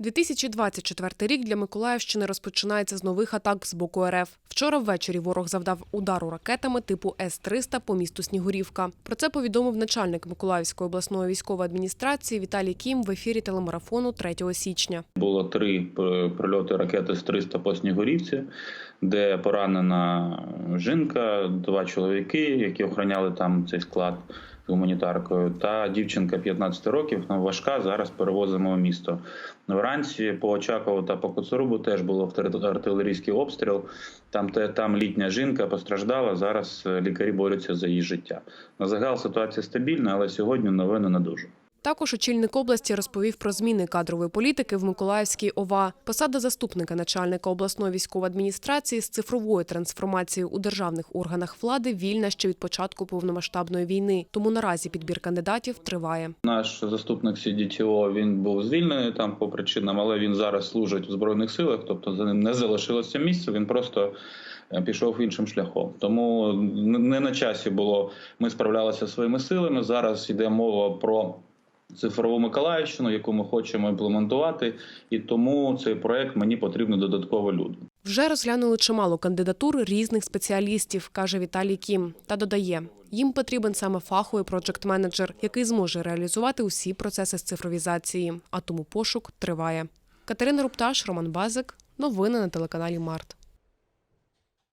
2024 рік для Миколаївщини розпочинається з нових атак з боку РФ. Вчора ввечері ворог завдав удару ракетами типу С-300 по місту Снігурівка. Про це повідомив начальник Миколаївської обласної військової адміністрації Віталій Кім в ефірі телемарафону 3 січня. Було три пр- прильоти ракети з 300 по Снігурівці, де поранена жінка, два чоловіки, які охороняли там цей склад з гуманітаркою, та дівчинка 15 років, вона важка, зараз перевозимо в місто. Вранці по Очакову та по Коцурубу теж було артилер- артилерійський обстріл. Там, те- там літня жінка постраждала, зараз е, лікарі борються за її життя. На загал ситуація стабільна, але сьогодні новини не дуже. Також очільник області розповів про зміни кадрової політики в Миколаївській ОВА. Посада заступника начальника обласної військової адміністрації з цифровою трансформацією у державних органах влади вільна ще від початку повномасштабної війни. Тому наразі підбір кандидатів триває. Наш заступник CDTO, він був звільнений там по причинам, але він зараз служить в збройних силах, тобто за ним не залишилося місце. Він просто е, пішов іншим шляхом. Тому не на часі було. Ми справлялися своїми силами. Зараз йде мова про. Цифрову Миколаївщину, яку ми хочемо імплементувати, і тому цей проект мені потрібно додатково люди. Вже розглянули чимало кандидатур різних спеціалістів, каже Віталій Кім. Та додає, їм потрібен саме фаховий проджект-менеджер, який зможе реалізувати усі процеси з цифровізації. А тому пошук триває. Катерина Рупташ, Роман Базик. Новини на телеканалі Март.